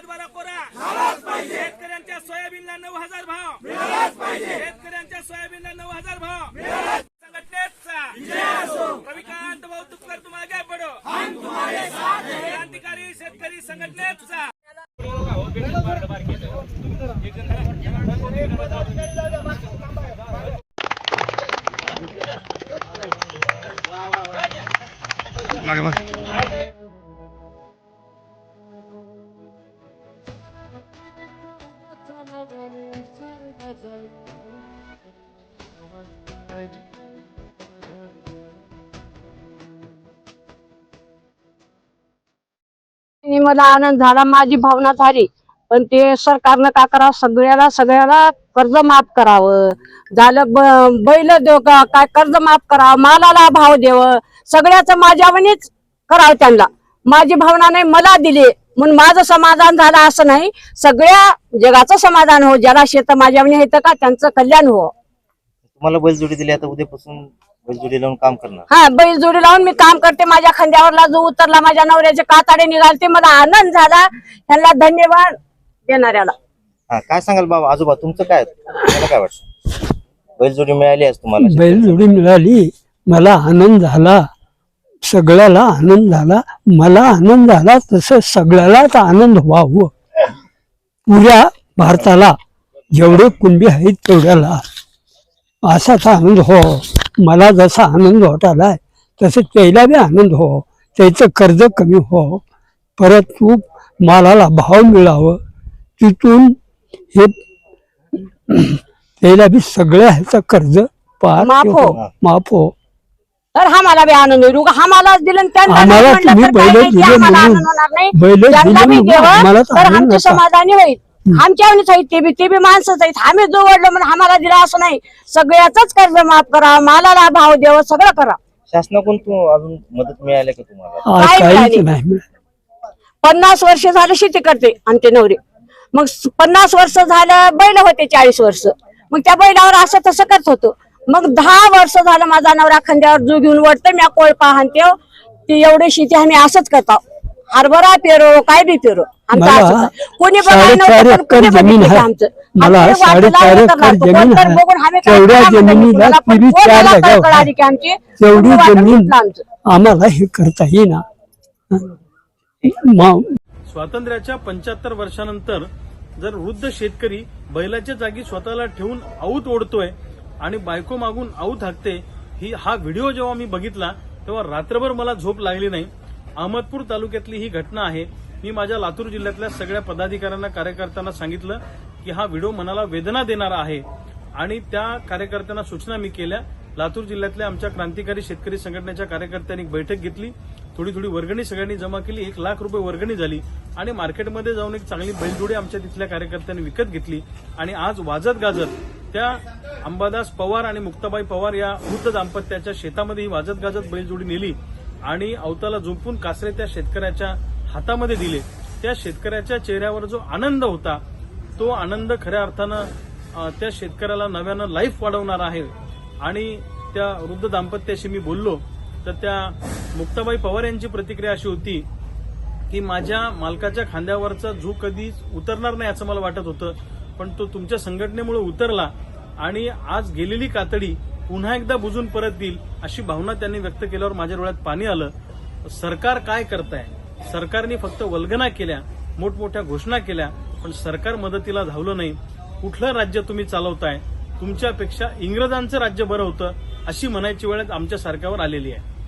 सात बारा कोरा शेतकऱ्यांच्या सोयाबीनला नऊ हजार भाव. शेतकऱ्यांच्या सोयाबीनला नऊ हजार भाव. संघटनेचा. रविकांत भाऊ तुपकर तुम आगे पडो. क्रांतिकारी शेतकरी संघटनेचा. मागे मागे. मला आनंद झाला माझी भावना झाली. पण ते सरकारनं का करावं? सगळ्याला सगळ्याला कर्ज माफ करावं. झालं बैल देव का काय कर्ज माफ करावं? मालाला भाव देव. सगळ्याच माझ्यावणीच करावं त्यांना. माझी भावना नाही मला दिली. म्हणून माझं समाधान झालं असं नाही. सगळ्या जगाचं समाधान हो ज्याला शेत माझ्यावणी येतं का त्यांचं कल्याण हो. तुम्हाला बैलजोडी दिली आता उद्यापासून बैलजोडी लावून काम करणार. हा बैल जोडी लावून मी काम करते. माझ्या खांद्यावरला जो उतरला माझ्या नवऱ्याचे काताडे निघालते. मला आनंद झाला. त्यांना धन्यवाद देणाऱ्याला. हा काय सांगाल बाबा आजोबा तुमचं काय? तुम्हाला काय वाटतं? बैलजोडी मिळाली आज तुम्हाला? बैलजोडी मिळाली. मला आनंद झाला. सगळ्याला आनंद झाला मला आनंद झाला तसं सगळ्यालाच आनंद व्हावं. पुऱ्या भारताला जेवढे कुणबी आहेत तेवढ्याला असाच आनंद हो. मला जसा आनंद होत आलाय तसं त्याला बी आनंद हो. त्याचं कर्ज कमी हो. परत तू मालाला भाव मिळावं. तिथून हे त्याला बी सगळ्या ह्याचं कर्ज पार माफ हो. तर हा मला बी आनंद होईल उगा हा मला दिलं त्यांना नाही आम्हाला म्हणलं तुम्ही तर काय बैल नाही, ते दिले आम्हाला म्हणून. आनंद होणार नाही. बैल त्यांना दिले बी म्हणून देवं, आम्हाला तर तर आनंद आमचे होता. समाधानी होईल आहेत ते बी ते बी माणसंच आहेत. आम्ही जो वडलो म्हणून आम्हाला दिला असं नाही. सगळ्याच कर्ज माफ करा. मालाला भाव द्यावं सगळं करा. शासनाकडून तू अजून मदत मिळाली का तुम्हाला? आज काय काहीच मिळाली? नाही. मिळालं. पन्नास वर्ष झालं शेती करते आमचे नवरे. मग स- पन्नास वर्ष झालं बैल होते चाळीस वर्ष. मग त्या बैलावर असं तसं करत होतो. मग दहा वर्ष झालं माझा नवरा खांद्यावर जो घेऊन वडतं मी कोळपा हाणते ती एवढी शेती आम्ही असंच करतो. हरभरा पेरो काय बी पेरो. आमचं. कोणी आम्हाला हे करता येईना. स्वातंत्र्याच्या पंच्याहत्तर वर्षानंतर जर वृद्ध शेतकरी बैलाच्या जागी स्वतःला ठेवून आऊत ओढतोय आणि बायको मागून आऊत हाकते ही हा व्हिडिओ जेव्हा मी बघितला तेव्हा रात्रभर मला झोप लागली नाही. अहमदपूर तालुक्यातली ही घटना आहे. मी माझ्या लातूर जिल्ह्यातल्या सगळ्या पदाधिकाऱ्यांना कार्यकर्त्यांना सांगितलं की हा व्हिडिओ मनाला वेदना देणारा आहे. आणि त्या कार्यकर्त्यांना सूचना मी केल्या. लातूर जिल्ह्यातल्या आमच्या क्रांतिकारी शेतकरी संघटनेच्या कार्यकर्त्यांनी एक बैठक घेतली. थोडी थोडी वर्गणी सगळ्यांनी जमा केली. एक लाख रुपये वर्गणी झाली. आणि मार्केटमध्ये जाऊन एक चांगली बैलजोडी आमच्या तिथल्या कार्यकर्त्यांनी विकत घेतली. आणि आज वाजत गाजत त्या अंबादास पवार आणि मुक्ताबाई पवार या वृद्ध दाम्पत्याच्या शेतामध्ये ही वाजत गाजत बैलजोडी नेली आणि अवताला झोपून कासरे त्या शेतकऱ्याच्या हातामध्ये दिले. त्या शेतकऱ्याच्या चेहऱ्यावर जो आनंद होता तो आनंद खऱ्या अर्थानं त्या शेतकऱ्याला नव्यानं लाईफ वाढवणार आहे. आणि त्या वृद्ध दाम्पत्याशी मी बोललो तर त्या मुक्ताबाई पवार यांची प्रतिक्रिया अशी होती की माझ्या मालकाच्या खांद्यावरचा झू कधीच उतरणार नाही असं मला वाटत होतं. पण तो तुमच्या संघटनेमुळे उतरला आणि आज गेलेली कातडी पुन्हा एकदा बुजून परत येईल अशी भावना त्यांनी व्यक्त केल्यावर माझ्या डोळ्यात पाणी आलं. सरकार काय करताय? सरकारने फक्त वल्गना केल्या मोठमोठ्या घोषणा केल्या पण सरकार मदतीला धावलं नाही. कुठलं राज्य तुम्ही चालवताय? तुमच्यापेक्षा इंग्रजांचं राज्य बरं होतं अशी म्हणायची वेळ आमच्या सरकारवर आलेली आहे.